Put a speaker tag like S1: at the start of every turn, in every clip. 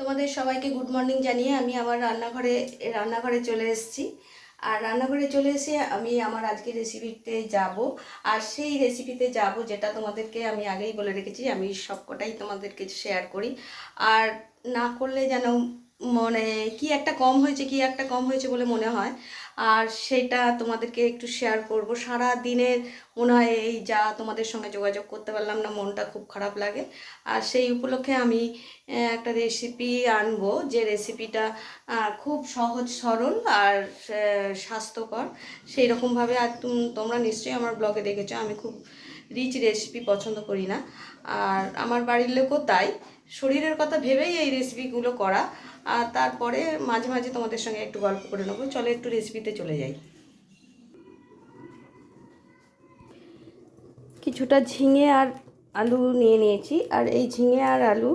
S1: তোমাদের সবাইকে good morning জানিয়ে আমি আমার রান্নাঘরে রান্নাঘরে চলে এসেছি। আর রান্নাঘরে চলে এসে আমি আমার আজকে রেসিপিতে যাব। আর সেই রেসিপিতে যাব যেটা তোমাদেরকে আমি আগেই বলে রেখেছি, আমি সবকটাই তোমাদেরকে শেয়ার করি। আর না করলে যেন মানে কি একটা কম হয়েছে, কি একটা কম হয়েছে বলে মনে হয়। আর সেটা তোমাদেরকে একটু শেয়ার করব। সারা দিনের মনে হয় এই যা তোমাদের সঙ্গে যোগাযোগ করতে পারলাম না, মনটা খুব খারাপ লাগে। আর সেই উপলক্ষে আমি একটা রেসিপি আনব। যে রেসিপিটা খুব সহজ, সরল আর স্বাস্থ্যকর সেই রকমভাবে আর তোমরা নিশ্চয়ই আমার ব্লগে দেখেছ, আমি খুব রিচ রেসিপি পছন্দ করি না। আর আমার বাড়ির লোকও তাই। শরীরের কথা ভেবেই এই রেসিপিগুলো করা। আর তারপরে মাঝে মাঝে তোমাদের সঙ্গে একটু গল্প করে নেব। চলো একটু রেসিপিতে চলে যাই। কিছুটা ঝিঙে আর আলু নিয়ে নিয়েছি। আর এই ঝিঙে আর আলু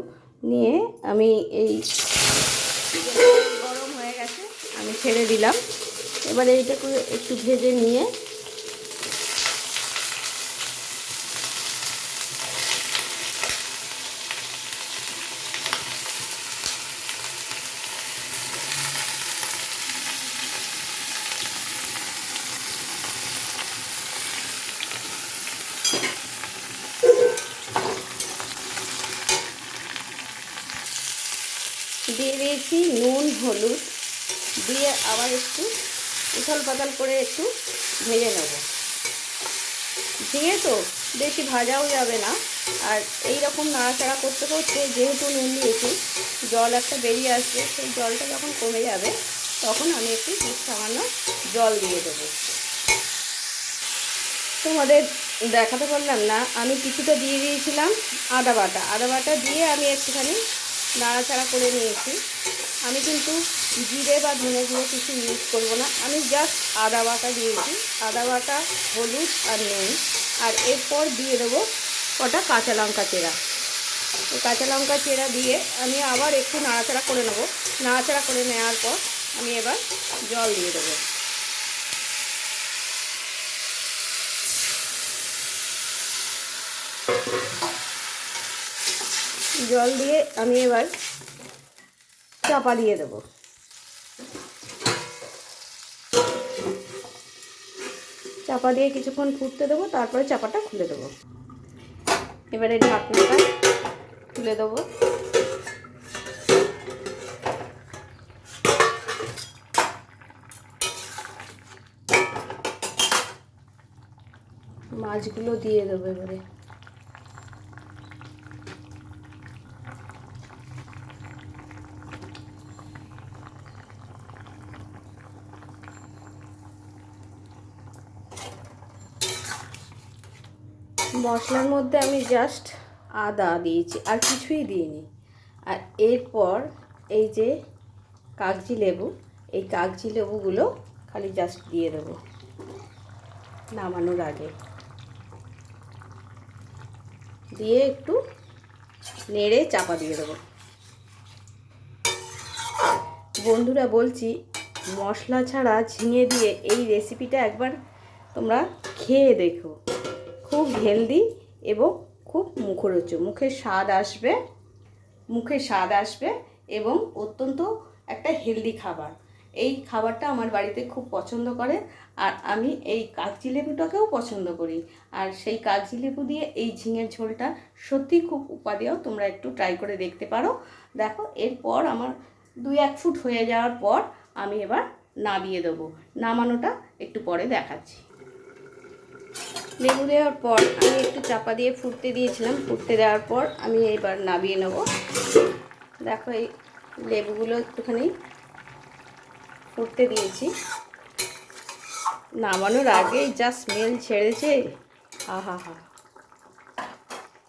S1: নিয়ে আমি এই গরম হয়ে গেছে, আমি ছেড়ে দিলাম। এবার এইটাকে একটু ভেজে নিয়ে দিয়ে দিয়েছি নুন হলুদ দিয়ে আবার একটু উথাল পাতাল করে একটু ভেজে নেব। তো বেশি ভাজাও যাবে না। আর এই রকম নাড়াচাড়া করতে করতে যেহেতু নুন দিয়েছি, জল একটা বেরিয়ে আসবে, সেই জলটা যখন কমে যাবে, তখন আমি একটু সামান্য জল দিয়ে দেবো। তোমাদের দেখাতে পারলাম না, আমি কিছুটা দিয়ে দিয়েছিলাম আদা বাটা। আদা বাটা দিয়ে আমি একটুখানি নাড়াচাড়া করে নিয়েছি। আমি কিন্তু জিরে বা ধনে গুঁড়ো কিছু ইউজ করব না। আমি জাস্ট আদা বাটা দিয়েছি। আদা বাটা, হলুদ আর নুন। আর এরপর দিয়ে দেবো কটা কাঁচা লঙ্কা চেরা। কাঁচা লঙ্কা চেরা দিয়ে আমি আবার একটু নাড়াচাড়া করে নেব। নাড়াচাড়া করে নেওয়ার পর আমি এবার জল দিয়ে দেবো। জল দিয়ে আমি এবার চাপা দিয়ে দেবো। চাপা দিয়ে কিছুক্ষণ ফুটতে দেবো, তারপরে চাপাটা খুলে দেবো। এবারে ঢাকনাটা খুলে দেবো। মাছগুলো দিয়ে দেবো এবারে। মশলার মধ্যে আমি জাস্ট আদা দিয়েছি, আর কিছুই দিইনি। আর এরপর এই যে কাগজি লেবু, এই কাগজি লেবুগুলো খালি জাস্ট দিয়ে দেবো নামানোর আগে। দিয়ে একটু নেড়ে চাপা দিয়ে দেবো। বন্ধুরা বলছি, মশলা ছাড়া ঝিঙে দিয়ে এই রেসিপিটা একবার তোমরা খেয়ে দেখো। খুব হেলদি এবং খুব মুখরোচক। মুখে স্বাদ আসবে মুখে স্বাদ আসবে এবং অত্যন্ত একটা হেলদি খাবার। এই খাবারটা আমার বাড়িতে খুব পছন্দ করে আর আমি এই কাগজি লেবুটাকেও পছন্দ করি। আর সেই কাগজি লেবু দিয়ে এই ঝিঙের ঝোলটা সত্যি খুব উপাদেয়। তোমরা একটু ট্রাই করে দেখতে পারো। দেখো, এরপর আমার দুই এক ফুট হয়ে যাওয়ার পর আমি এবার নামিয়ে দেবো। নামানোটা একটু পরে দেখাচ্ছি। লেবু দেওয়ার পর আমি একটু চাপা দিয়ে ফুটতে দিয়েছিলাম। ফুটতে দেওয়ার পর আমি এবার নামিয়ে নেব। দেখো এই লেবুগুলো একটুখানি ফুটতে দিয়েছি। নামানোর আগেই যা স্মেল ছেড়েছে। হা হা হা।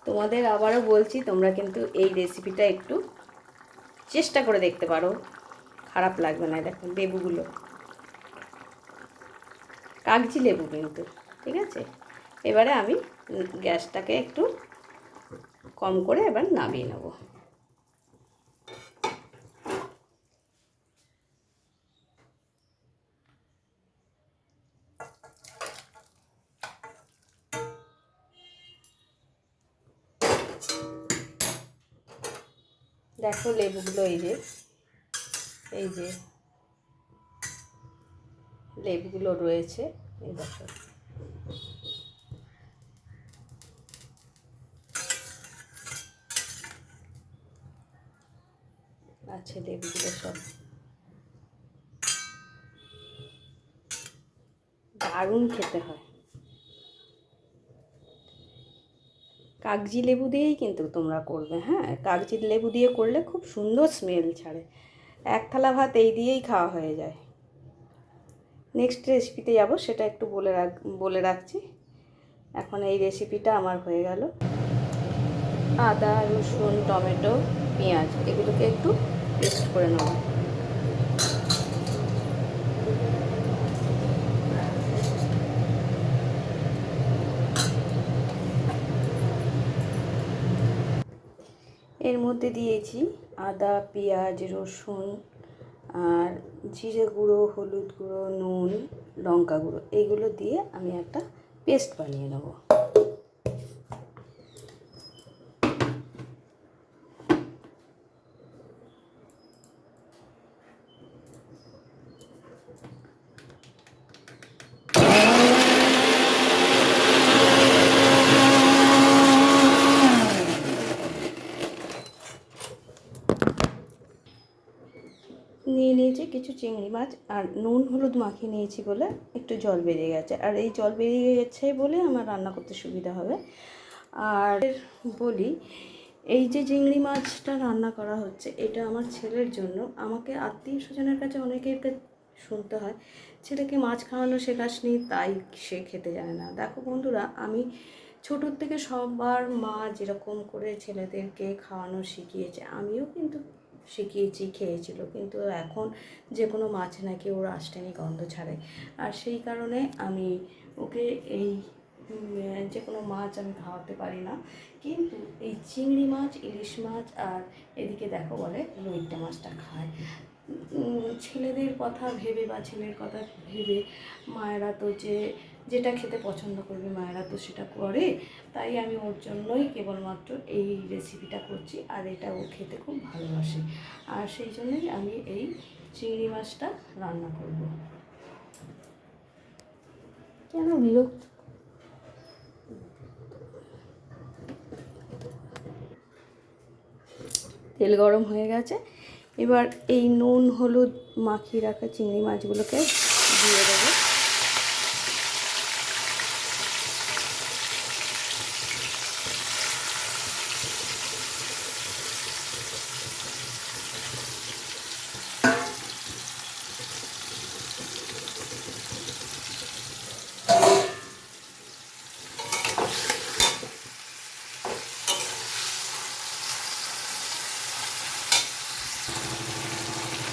S1: তোমাদের আবারও বলছি, তোমরা কিন্তু এই রেসিপিটা একটু চেষ্টা করে দেখতে পারো। খারাপ লাগবে না, দেখো লেবুগুলো। কাগজি লেবু কিন্তু, ঠিক আছে? এবারে আমি গ্যাসটাকে একটু কম করে এবার নামিয়ে নেব। দেখো লেবুগুলো এই যে এই যে লেবুগুলো রয়েছে, এই দেখো। আছে লেবুগুলো সব দারুণ খেতে হয়। কাগজি লেবু দিয়েই কিন্তু তোমরা করবে হ্যাঁ? কাগজি লেবু দিয়ে করলে খুব সুন্দর স্মেল ছাড়ে। এক থালা ভাত এই দিয়েই খাওয়া হয়ে যায়। নেক্সট রেসিপিতে যাব, সেটা একটু বলে রাখ, বলে রাখছি। এখন এই রেসিপিটা আমার হয়ে গেল। আদা, রসুন, টমেটো, পেঁয়াজ, এগুলোকে একটু পেস্ট করে নেব এর মধ্যে দিয়েছি আদা, পেঁয়াজ, রসুন আর জিরে গুঁড়ো, হলুদ গুঁড়ো, নুন, লঙ্কা গুঁড়ো। এগুলো দিয়ে আমি একটা পেস্ট বানিয়ে নেব নিয়ে নিয়েছি কিছু চিংড়ি মাছ আর নুন হলুদ মাখিয়ে নিয়েছি বলে একটু জল বেরিয়ে গেছে। আর এই জল বেরিয়ে গেছে বলে আমার রান্না করতে সুবিধা হবে। আর বলি, এই যে চিংড়ি মাছটা রান্না করা হচ্ছে, এটা আমার ছেলের জন্য। আমাকে আত্মীয় স্বজনের কাছে অনেকের শুনতে হয়, ছেলেকে মাছ খাওয়ানো শেখাসনি, তাই সে খেতে জানে না। দেখো বন্ধুরা, আমি ছোটোর থেকে সবার মা যেরকম করে ছেলেদেরকে খাওয়ানো শিখিয়েছে, আমিও কিন্তু শিখিয়েছি, খেয়েছিল। কিন্তু এখন যে কোনো মাছ নাকি ওর আষ্টানি গন্ধ ছাড়ে। আর সেই কারণে আমি ওকে এই যে কোনো মাছ আমি খাওয়াতে পারি না। কিন্তু এই চিংড়ি মাছ, ইলিশ মাছ আর এদিকে দেখো বলে লইট্টা মাছটা খায়। ছেলেদের কথা ভেবে বা ছেলের কথা ভেবে মায়েরা তো যে যেটা খেতে পছন্দ করবে মায়েরা তো সেটা করে। তাই আমি ওর জন্যই কেবলমাত্র এই রেসিপিটা করছি আর এটা ও খেতে খুব ভালোবাসে। আর সেই জন্যই আমি এই চিংড়ি মাছটা রান্না করব। কেন বিরক্ত? তেল গরম হয়ে গেছে। এবার এই নুন হলুদ মাখিয়ে রাখা চিংড়ি মাছগুলোকে দিয়ে দেবো।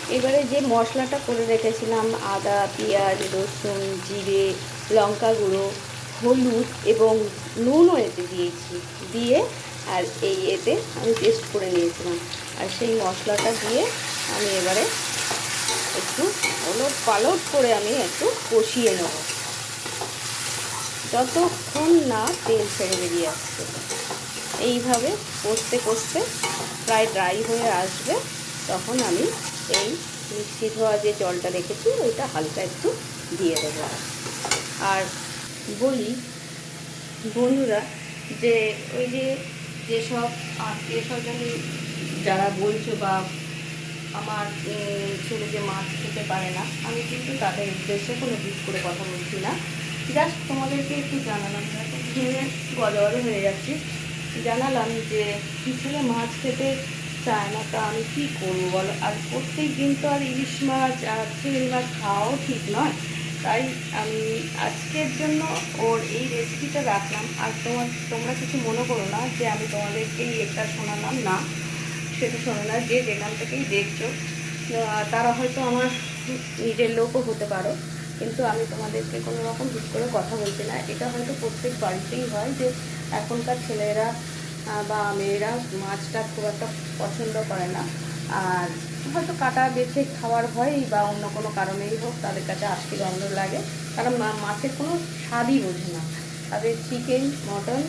S1: এবারে যে মশলাটা করে রেখেছিলাম, আদা, পেঁয়াজ, রসুন, জিরে, লঙ্কা গুঁড়ো, হলুদ এবং নুনও এতে দিয়েছি। দিয়ে আর এই এতে আমি পেস্ট করে নিয়েছিলাম। আর সেই মশলাটা দিয়ে আমি এবারে একটু ওলট পালট করে আমি একটু কষিয়ে নেব। যতক্ষণ না তেল ছেড়ে বেরিয়ে আসছে। এইভাবে কষতে কষতে প্রায় ড্রাই হয়ে আসবে। তখন আমি এই মিক্সি ধোয়া যে জলটা রেখেছি, ওইটা হালকা একটু দিয়ে দেবো। আর বলি, বন্ধুরা, যে ওই যে যেসব আত্মীয় স্বজন যারা বলছো বা আমার ছেলে যে মাছ খেতে পারে না, আমি কিন্তু তাদের উদ্দেশ্যে কোনো দিক করে কথা বলছি না। জাস্ট তোমাদেরকে একটু জানালাম ঘুরে গজগজ হয়ে যাচ্ছি। জানালাম যে ছেলে মাছ খেতে চায় না তা আমি কী করব বলো? আর প্রত্যেক দিন তো আর ইলিশ মাছ আর চিংড়ি মাছ খাওয়াও ঠিক নয়। তাই আমি আজকের জন্য ওর এই রেসিপিটা রাখলাম। আর তোমার, তোমরা কিছু মনে করো না যে আমি তোমাদেরকেই এটা শোনালাম, না। সেটা শোনো না, যে যেখান থেকেই দেখছ। তারা হয়তো আমার নিজের লোকও হতে পারো। কিন্তু আমি তোমাদেরকে কোনো রকম হুট করে কথা বলছি না। এটা হয়তো প্রত্যেক বাড়িতেই হয় যে এখনকার ছেলেরা বা মেয়েরা মাছটা খুব একটা পছন্দ করে না। আর হয়তো কাটা, বেছে খাওয়ার ভয়ই বা অন্য কোনো কারণেই হোক, তাদের কাছে আজকে গন্ধ লাগে। কারণ মাছের কোনো স্বাদই বোঝে না। তাদের চিকেন, মটন,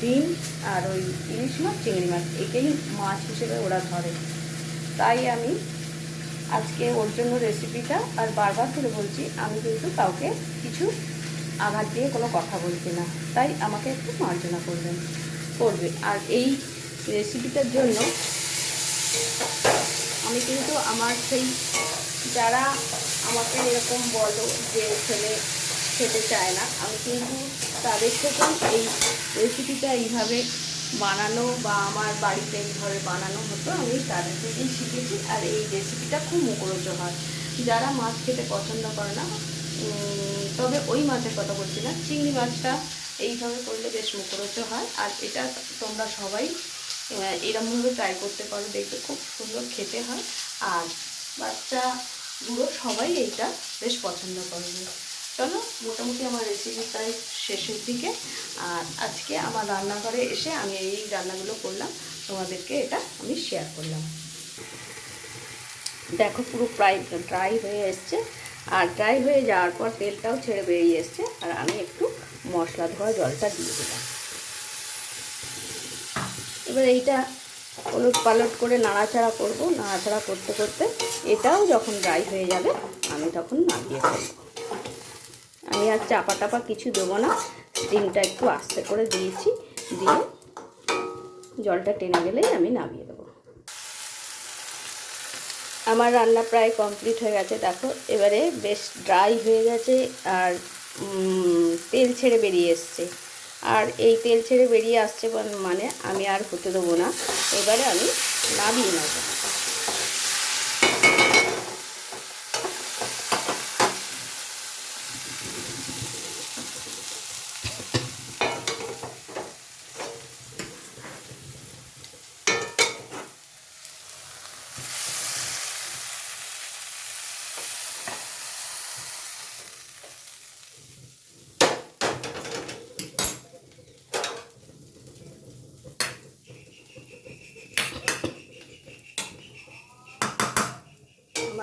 S1: ডিম আর ওই ইলিশ মাছ, চিংড়ি মাছ, একেই মাছ হিসেবে ওরা ধরে। তাই আমি আজকে ওর জন্য রেসিপিটা আর বারবার করে বলছি, আমি কিন্তু কাউকে কিছু আঘাত দিয়ে কোনো কথা বলছি না। তাই আমাকে একটু মার্জনা করবেন। করবে। আর এই রেসিপিটার জন্য আমি কিন্তু আমার সেই যারা আমাকে এরকম বলো যে ছেলে খেতে চায় না, আমি কিন্তু তাদের থেকেই এই রেসিপিটা এইভাবে বানানো বা আমার বাড়িতে এইভাবে বানানো হতো, আমি তাদের থেকেই শিখেছি। আর এই রেসিপিটা খুব মুখরোচক হয় যারা মাছ খেতে পছন্দ করে না তবে ওই মাছের কথা বলছি না, চিংড়ি মাছটা এইভাবে করলে বেশ মুখরোচক হয়। আর এটা তোমরা সবাই এরমভাবে ট্রাই করতে পারো, দেখবে খুব সুন্দর খেতে হয়। আর বাচ্চা বুড়ো সবাই এইটা বেশ পছন্দ করবে চলো, মোটামুটি আমার রেসিপি প্রায় শেষের দিকে। আর আজকে আমার রান্নাঘরে এসে আমি এই রান্নাগুলো করলাম। তোমাদেরকে এটা আমি শেয়ার করলাম। দেখো, পুরো প্রায় ড্রাই হয়ে এসছে। আর ড্রাই হয়ে যাওয়ার পর তেলটাও ছেড়ে বেরিয়ে এসছে। আর আমি একটু মশলা ধোয়া জলটা দিয়ে দিলাম। এবার এইটা ওলট পালট করে নাড়াচাড়া করব। নাড়াচাড়া করতে করতে এটাও যখন ড্রাই হয়ে যাবে, আমি তখন নামিয়ে ফেলব আমি আর চাপা টাপা কিছু দেবো না। স্টিমটা একটু আস্তে করে দিয়েছি, দিয়ে জলটা টেনে গেলেই আমি নামিয়ে দেবো। আমার রান্না প্রায় কমপ্লিট হয়ে গেছে, দেখো। এবারে বেশ ড্রাই হয়ে গেছে, আর তেল ছেড়ে বেরিয়ে এসছে। আর এই তেল ছেড়ে বেরিয়ে আসছে মানে আমি আর হতে দেবো না। এবারে আমি নামিয়ে নেব।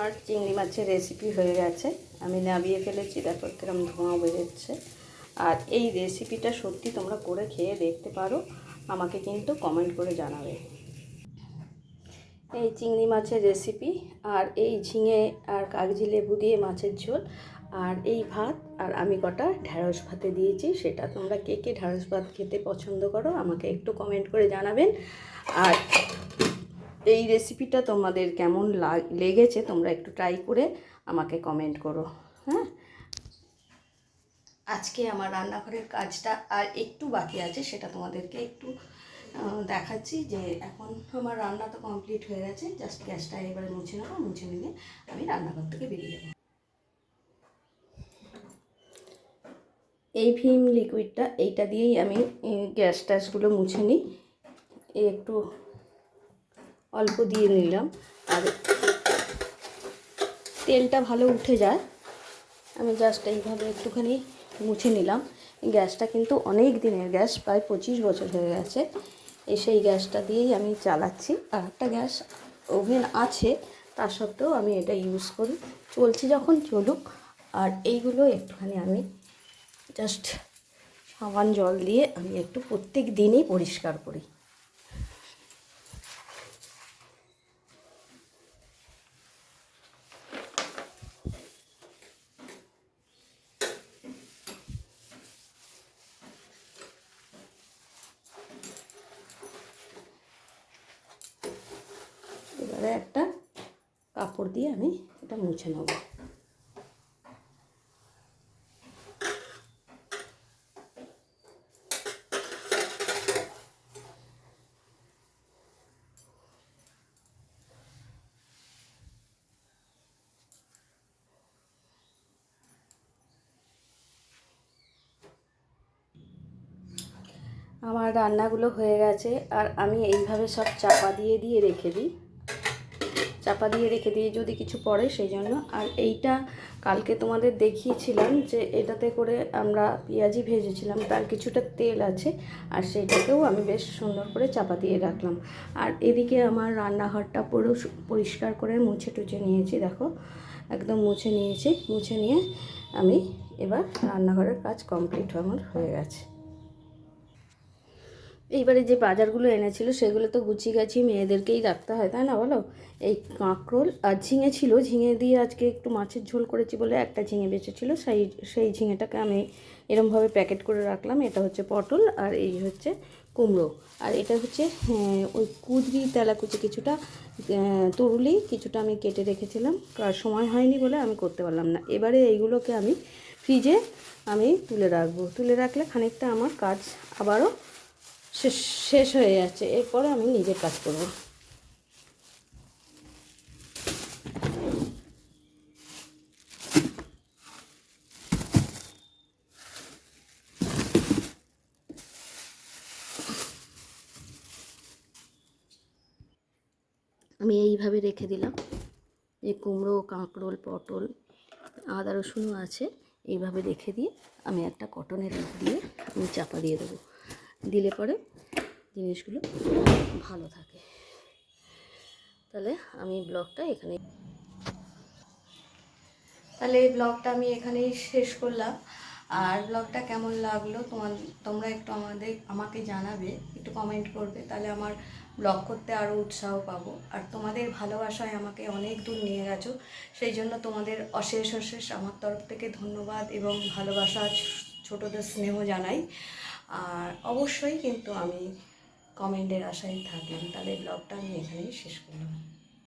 S1: আমার চিংড়ি মাছের রেসিপি হয়ে গেছে। আমি নামিয়ে ফেলেছি, দেখো কিরম ধোঁয়া বেরোচ্ছে। আর এই রেসিপিটা সত্যি তোমরা করে খেয়ে দেখতে পারো, আমাকে কিন্তু কমেন্ট করে জানাবে। এই চিংড়ি মাছের রেসিপি আর এই ঝিঙে আর কাগজি লেবু দিয়ে মাছের ঝোল, আর এই ভাত, আর আমি কটা ঢ্যাঁড়স ভাতে দিয়েছি, সেটা তোমরা কে কে ঢ্যাঁড়স ভাত খেতে পছন্দ করো, আমাকে একটু কমেন্ট করে জানাবেন। আর এই রেসিপিটা তোমাদের কেমন লাগ- লেগেছে তোমরা একটু ট্রাই করে আমাকে কমেন্ট করো হ্যাঁ? আজকে আমার রান্নাঘরের কাজটা আর একটু বাকি আছে, সেটা তোমাদেরকে একটু দেখাচ্ছি যে এখন আমার রান্না তো কমপ্লিট হয়ে গেছে জাস্ট গ্যাসটা এবারে মুছে নেব, মুছে নিয়ে আমি রান্নাঘর থেকে বেরিয়ে যাব। এই ভীম লিকুইডটা এইটা দিয়েই আমি গ্যাস ট্যাসগুলো মুছে নিই একটু অল্প দিয়ে নিলাম। আর তেলটা ভালো উঠে যায়। আমি জাস্ট এইভাবে একটুখানি মুছে নিলাম। গ্যাসটা কিন্তু অনেক দিনের গ্যাস, প্রায় পঁচিশ বছর হয়ে গেছে। এই সেই গ্যাসটা দিয়েই আমি চালাচ্ছি। আর একটা গ্যাস ওভেন আছে তা সত্ত্বেও আমি এটা ইউজ করি। চলছে যখন চলুক। আর এইগুলো একটুখানি আমি জাস্ট সাবান জল দিয়ে আমি একটু প্রত্যেক দিনই পরিষ্কার করি। এবারে একটা কাপড় দিয়ে আমি এটা মুছে নেব। আমার রান্নাগুলো হয়ে গেছে আর আমি এইভাবে সব চাপা দিয়ে দিয়ে রেখে দিই। চাপা দিয়ে রেখে দিয়ে যদি কিছু পড়ে সেই জন্য। আর এইটা কালকে তোমাদের দেখিয়েছিলাম যে এটাতে করে আমরা পেঁয়াজি ভেজেছিলাম, তার কিছুটা তেল আছে, আর সেইটাকেও আমি বেশ সুন্দর করে চাপা দিয়ে রাখলাম। আর এদিকে আমার রান্নাঘরটা পুরো পরিষ্কার করে মুছে টুছে নিয়েছি, দেখো। একদম মুছে নিয়েছি, মুছে নিয়ে আমি এবার রান্নাঘরের কাজ কমপ্লিট আমার হয়ে গেছে। এইবারে যে বাজারগুলো এনেছিল সেগুলো তো গুছিয়ে গাছিয়ে মেয়েদেরকেই রাখতে হয় তাই না বলো? এই কাঁকরোল আর ঝিঙে ছিল ঝিঙে দিয়ে আজকে একটু মাছের ঝোল করেছি বলে একটা ঝিঙে বেঁচেছিল সেই সেই ঝিঙেটাকে আমি এরমভাবে প্যাকেট করে রাখলাম এটা হচ্ছে পটল আর এই হচ্ছে কুমড়ো। আর এটা হচ্ছে হ্যাঁ, ওই কুদরি তেলাকুচি কিছুটা তরুলি কিছুটা আমি কেটে রেখেছিলাম সময় হয়নি বলে আমি করতে পারলাম না। এবারে এইগুলোকে আমি ফ্রিজে আমি তুলে রাখব। তুলে রাখলে খানিকটা আমার কাজ আবারও শেষ শেষ হয়ে যাচ্ছে। এরপরে আমি নিজের কাজ করব। আমি এইভাবে রেখে দিলাম। এই কুমড়ো, কাঁকরোল, পটল, আদা, রসুনও আছে। এইভাবে রেখে দিয়ে আমি একটা কটনের দিয়ে আমি চাপা দিয়ে দেবো। দিলে পরে জিনিসগুলো ভালো থাকে। তাহলে আমি ব্লগটা এখানে তাহলে এই ব্লগটা আমি এখানেই শেষ করলাম। আর ব্লগটা কেমন লাগল তোমার তোমরা একটু আমাদের, আমাকে জানাবে, একটু কমেন্ট করবে, তাহলে আমার ব্লগ করতে আরও উৎসাহ পাবো। আর তোমাদের ভালোবাসায় আমাকে অনেক দূর নিয়ে গেছো, সেই জন্য তোমাদের অশেষ অশেষ আমার তরফ থেকে ধন্যবাদ এবং ভালোবাসা ছোটদের স্নেহ জানাই। আর অবশ্যই কিন্তু আমি কমেন্টের আশায় থাকলাম। তাহলে ব্লগটা আমি এখানেই শেষ করলাম।